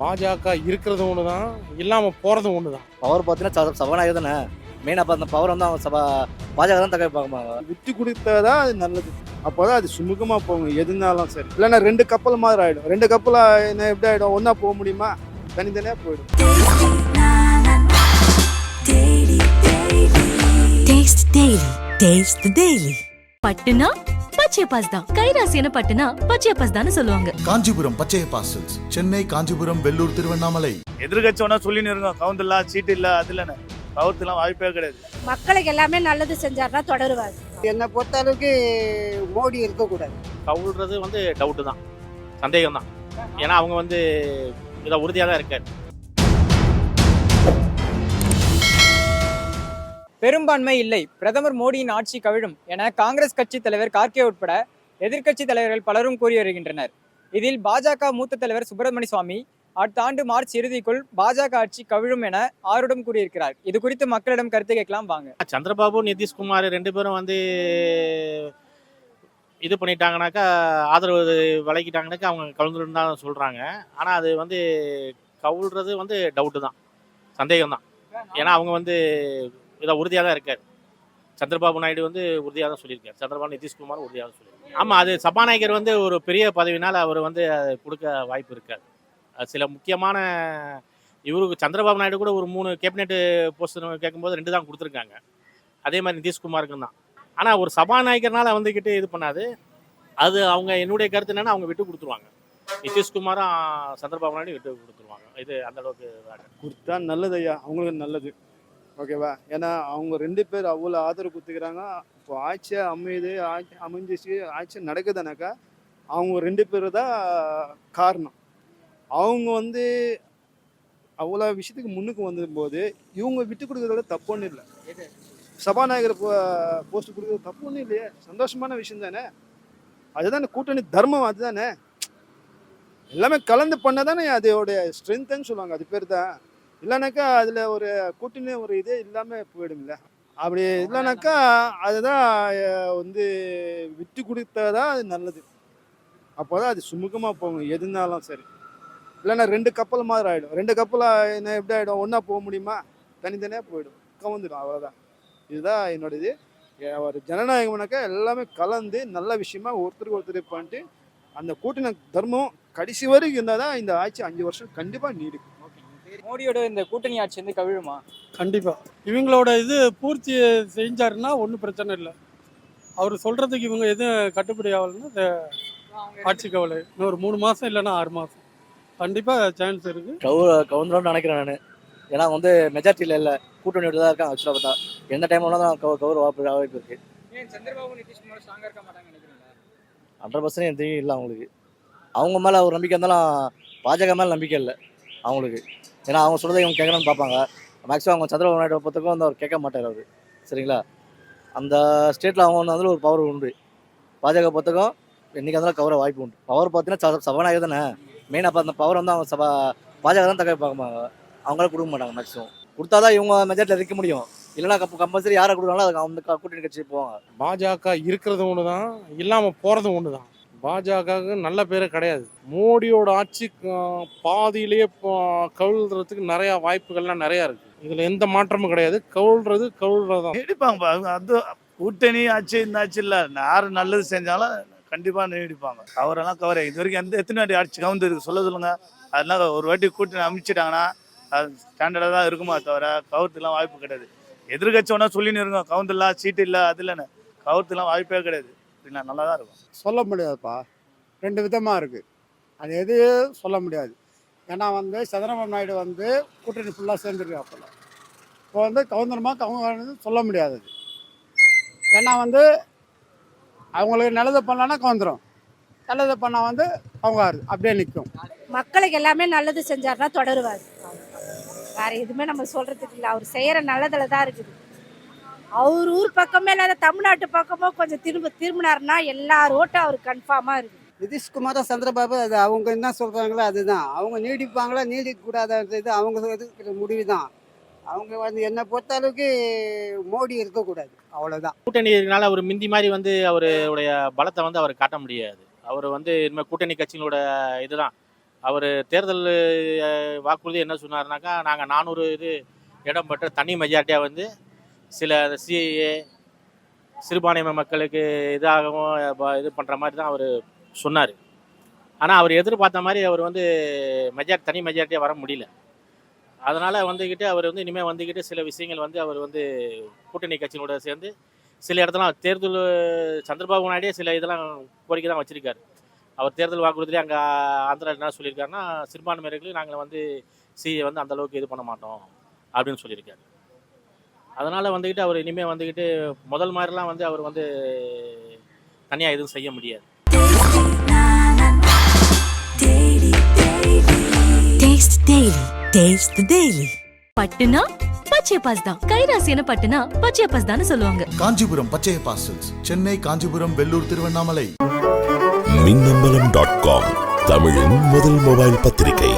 பாஜக இருக்கிறது ஒன்று தான் இல்லாமல் போகிறது ஒன்று தான் பவர் பார்த்தீங்கன்னா சபாநாயகர் தானே? மெயின் அப்போ அந்த பவர் வந்து அவங்க சபா பாஜக தான் தக்க பார்ப்பாங்க விட்டு கொடுத்தா அது நல்லது. அப்போதான் அது சுமூகமாக போகும் எதுனாலும் சரி. இல்லைன்னா ரெண்டு கப்பல் மாதிரி ஆகிடும் ரெண்டு கப்பல் என்ன எப்படி ஆகிடும் ஒன்றா போக முடியுமா? தனித்தனியாக போயிடும். Daily. Taste the Daily. பட்டுனா பச்சை பாஸ் தான். கைராசியான பட்டுனா பச்சை பாஸ் தான் சொல்லுவாங்க. காஞ்சிபுரம் பச்சைய பாசல்ஸ் சென்னை காஞ்சிபுரம் வெள்ளூர் திருவண்ணாமலை. எதிர்கட்சி ஒன்றா சொல்லின்னு இருக்கோம் கவுண்ட் இல்ல சீட்டு இல்ல அது இல்லைன்னு. கவுத்துலாம் வாய்ப்பே கிடையாது. மக்களுக்கு எல்லாமே நல்லது செஞ்சாருன்னா தொடருவார். என்னை பொறுத்த அளவுக்கு மோடி இருக்கக்கூடாது. கவுள்றது வந்து டவுட்டு தான். சந்தேகம் தான் ஏன்னா அவங்க வந்து இதை உறுதியாக தான் இருக்காரு. பெரும்பான்மை இல்லை. பிரதமர் மோடியின் ஆட்சி கவிழும் என காங்கிரஸ் கட்சி தலைவர் கார்கே உட்பட எதிர்க்கட்சி தலைவர்கள் பலரும் கூறி வருகின்றனர். இதில் பாஜக மூத்த தலைவர் சுப்பிரமணிய சுவாமி அடுத்த ஆண்டு மார்ச் இறுதிக்குள் பாஜக ஆட்சி கவிழும் என ஆருடம் கூறியிருக்கிறார். இது குறித்து மக்களிடம் கருத்து கேட்கலாம் வாங்க. சந்திரபாபு நிதிஷ்குமார் ரெண்டு பேரும் வந்து இது பண்ணிட்டாங்கனாக்கா ஆதரவு விலகிட்டாங்கனாக்கா அவங்க கலந்துருன்னு தான் சொல்கிறாங்க ஆனால் அது வந்து கவுள்றது வந்து டவுட்டு தான். சந்தேகம் தான் ஏன்னா அவங்க வந்து இதை உறுதியாக தான் இருக்காரு. சந்திரபாபு நாயுடு வந்து உறுதியாக தான் சொல்லியிருக்காரு. சந்திரபாபு நிதிஷ்குமார் உறுதியாக தான் சொல்லியிருக்காரு. ஆமாம் அது சபாநாயகர் வந்து ஒரு பெரிய பதவினால் அவர் வந்து அது கொடுக்க வாய்ப்பு இருக்காது. அது சில முக்கியமான இவருக்கு சந்திரபாபு நாயுடு கூட ஒரு மூணு கேபினெட் போஸ்ட் கேட்கும்போது ரெண்டு தான் கொடுத்துருக்காங்க. அதே மாதிரி நிதிஷ்குமாருக்கும் தான். ஆனால் ஒரு சபாநாயகர்னால வந்துக்கிட்டு இது பண்ணாது. அது அவங்க என்னுடைய கருத்து என்னன்னா அவங்க விட்டு கொடுத்துருவாங்க. நிதிஷ்குமாரும் சந்திரபாபு நாயுடு விட்டு கொடுத்துருவாங்க. இது அந்த அளவுக்கு. கொடுத்தா நல்லது ஐயா. அவங்களுக்கு நல்லது. ஓகேவா? ஏன்னா அவங்க ரெண்டு பேர் அவ்வளோ ஆதரவு கொடுத்துக்கிறாங்க. இப்போ ஆட்சியை அமையுது ஆட்சி அமைஞ்சிச்சு ஆட்சி நடக்குதுனாக்கா அவங்க ரெண்டு பேர் தான் காரணம். அவங்க வந்து அவ்வளோ விஷயத்துக்கு முன்னுக்கு வந்தபோது இவங்க விட்டு கொடுக்கறதோட தப்பு ஒன்றும் இல்லை. சபாநாயகர் போஸ்ட் கொடுக்கறது தப்பு ஒன்றும் இல்லையே. சந்தோஷமான விஷயம் தானே? அதுதானே கூட்டணி தர்மம் அதுதானே? எல்லாமே கலந்து பண்ணதானே அதோடைய ஸ்ட்ரென்த்துன்னு சொல்லுவாங்க. அது பேர் தான். இல்லைனாக்கா அதில் ஒரு கூட்டணி ஒரு இதே இல்லாமல் போயிடும்ல. அப்படி இல்லைனாக்கா அதுதான் வந்து விட்டு கொடுத்தா அது நல்லது. அப்போ தான் அது சுமூகமாக போகும் எதுனாலும் சரி. இல்லைன்னா ரெண்டு கப்பல் மாதிரி ஆகிடும் ரெண்டு கப்பல் என்ன எப்படி ஆகிடும் ஒன்றா போக முடியுமா? தனித்தனியாக போயிடும். கவுந்துடும் அவ்வளோதான் இதுதான் என்னோட இது ஒரு ஜனநாயகம்னாக்கா எல்லாமே கலந்து நல்ல விஷயமா ஒருத்தருக்கு ஒருத்தர் பண்ணிட்டு அந்த கூட்டணி தர்மம் கடைசி வரைக்கும் இருந்தால் தான் இந்த ஆட்சி அஞ்சு வருஷம் கண்டிப்பாக நீடிக்கும். மோடியோட இந்த கூட்டணி ஆட்சி வந்து கவிழுமா? கண்டிப்பாக இவங்களோட இது பூர்த்தி செஞ்சாருன்னா ஒன்றும் பிரச்சனை இல்லை. அவர் சொல்கிறதுக்கு இவங்க எதுவும் கட்டுப்படி ஆகலைன்னா ஆட்சி கவலை. இன்னும் ஒரு மூணு மாதம் இல்லைன்னா ஆறு மாதம் கண்டிப்பாக சான்ஸ் இருக்குது கவு கவுந்துடும் நினைக்கிறேன் நான். ஏன்னா அவங்க வந்து மெஜாரிட்டியில் இல்லை. கூட்டணியோட தான் இருக்காங்க ஆக்சுவலாக பார்த்தா எந்த டைம் வேணாலும் கவு கவர் வாய்ப்பு வாய்ப்பு இருக்குது ஏன் சந்திரபாபு நிதிஷ்குமார் ஸ்ட்ராங்கா இருக்க மாட்டாங்க நினைக்கிறீங்களா? ஹண்ட்ரட் பர்சன்ட் தெரியும் இல்லை அவங்களுக்கு. அவங்க மேலே ஒரு நம்பிக்கை இருந்தாலும் பாஜக மேலே நம்பிக்கை இல்லை அவங்களுக்கு. ஏன்னா அவங்க சொல்கிறத இவங்க கேட்கணும்னு பார்ப்பாங்க. மேக்ஸிமம் அவங்க சந்திரபாபு நாயுடு பொறுத்தக்கும் வந்து அவர் கேட்க மாட்டார் அவர். சரிங்களா? அந்த ஸ்டேட்டில் அவங்க வந்து அதில் ஒரு பவர் உண்டு. பாஜக பொறுத்தக்கும் என்றைக்கு இருந்தாலும் கவர வாய்ப்பு உண்டு. பவர் பார்த்தீங்கன்னா சபாநாயகர் தானே. மெயின் அப்போ அந்த பவர் வந்து அவங்க சபா பாஜக தான் தக்க பார்ப்பாங்க அவங்களால கொடுக்க மாட்டாங்க மேக்ஸிமம் கொடுத்தா தான் இவங்க மெஜாரிட்டியில் இருக்க முடியும். இல்லைன்னா கம்பல்சரி யாரை கொடுக்குறாங்களோ அதுக்கு அவங்க கூட்டணி கட்சி போவாங்க. பாஜக இருக்கிறது ஒன்று தான் இல்லாமல் போகிறது ஒன்று தான் பாஜகவுக்கு நல்ல பேரே கிடையாது. மோடியோட ஆட்சி பாதியிலேயே கவுழ்றதுக்கு நிறையா வாய்ப்புகள்லாம் நிறையா இருக்குது இதில் எந்த மாற்றமும் கிடையாது. கவுழ்றது கவுள்றது தான் நீடிப்பாங்க அது அந்த கூட்டணி ஆட்சி இந்த ஆட்சி இல்லை. யார் நல்லது செஞ்சாலும் கண்டிப்பாக நீடிப்பாங்க. கவரெல்லாம் கவரை. இது வரைக்கும் எந்த எத்தனை வாட்டி ஆட்சி கவுந்து இருக்கு சொல்ல சொல்லுங்க. அதெல்லாம் ஒரு வாட்டி கூட்டணி அமைச்சிட்டாங்கன்னா அது ஸ்டாண்டர்டாக தான் இருக்குமா தவிர கவுத்துலாம் வாய்ப்பு கிடையாது. எதிர்கட்சி ஒன்றா சொல்லின்னு இருக்கோம். கவுந்து சீட்டு இல்லை அது இல்லைன்னு. கவுத்துலாம் வாய்ப்பே கிடையாது. அப்படின்னா நல்லா தான் இருக்கும். சொல்ல முடியாதுப்பா. ரெண்டு விதமாக இருக்குது அது எதையும் சொல்ல முடியாது. ஏன்னா வந்து சந்திரபாபு நாயுடு வந்து கூட்டணி ஃபுல்லாக சேர்ந்துருக்காப்புல இப்போ வந்து கவுந்தரமா கவுங்க சொல்ல முடியாது. ஏன்னா வந்து அவங்களுக்கு நல்லது பண்ணலான்னா கவுந்துரும். நல்லது பண்ணால் வந்து அவங்க அப்படியே நிற்கும் மக்களுக்கு எல்லாமே நல்லது செஞ்சாருன்னா தொடருவார். வேற எதுவுமே நம்ம சொல்றதுக்கு இல்லை. அவர் செய்யற நல்லதுல தான் இருக்குது. அவர் ஊர் பக்கமே இல்லாத தமிழ்நாட்டு பக்கமோ கொஞ்சம் திரும்ப திரும்பினாருன்னா எல்லா ரோட்டும் அவர் கன்ஃபார்மா இருக்கு நிதிஷ்குமாரும் சந்திரபாபு அது அவங்க என்ன சொல்கிறாங்களோ அதுதான். அவங்க நீடிப்பாங்களா நீடிக்கக்கூடாதுன்றது அவங்க எடுக்கிற முடிவு தான் அவங்க வந்து என்னை பொறுத்த அளவுக்கு மோடி இருக்கக்கூடாது. அவ்வளோதான் கூட்டணி இருக்கனால அவர் மிந்தி மாதிரி வந்து அவருடைய பலத்தை வந்து அவர் காட்ட முடியாது. அவர் வந்து இனிமேல் கூட்டணி கட்சிகளோட இதுதான். அவர் தேர்தல் வாக்குறுதி என்ன சொன்னாருனாக்கா நாங்கள் நானூறு இது இடம் பெற்ற தனி மெஜாரிட்டியாக வந்து சில சிஏஏ சிறுபான்மை மக்களுக்கு இதாகவும் இது பண்ணுற மாதிரி தான் அவர் சொன்னார். ஆனால் அவர் எதிர்பார்த்த மாதிரி அவர் வந்து மெஜார் தனி மெஜாரிட்டியாக வர முடியல. அதனால் வந்துக்கிட்டு அவர் வந்து இனிமேல் வந்துக்கிட்டு சில விஷயங்கள் வந்து அவர் வந்து கூட்டணி கட்சியினோட சேர்ந்து சில இடத்துல தேர்தல் சந்திரபாபு நாயுடே சில இதெல்லாம் கோரிக்கை தான் வச்சுருக்காரு. அவர் தேர்தல் வாக்குறுதியிலே அங்கே ஆந்திரா என்ன சொல்லியிருக்காருன்னா சிறுபான்மையர்களுக்கு நாங்கள் வந்து சிஏ வந்து அந்தளவுக்கு இது பண்ண மாட்டோம் அப்படின்னு சொல்லியிருக்காரு. அதனால் வந்துக்கிட்டு அவர் இனிமேல் வந்துக்கிட்டு முதல் மாதிரிலாம் வந்து அவர் வந்து தனியாக எதுவும் செய்ய முடியாது. Taste Daily. Taste the Daily. பட்டுனா Pachaiyappa's தான். கைராசியான பட்டுனா பச்சையப்பாஸ் தான் சொல்லுவாங்க. காஞ்சிபுரம் பச்சைய பாசல்ஸ் சென்னை காஞ்சிபுரம் வெள்ளூர் திருவண்ணாமலை. மின்னம்பலம் டாட் காம் தமிழின் முதல் மொபைல் பத்திரிகை.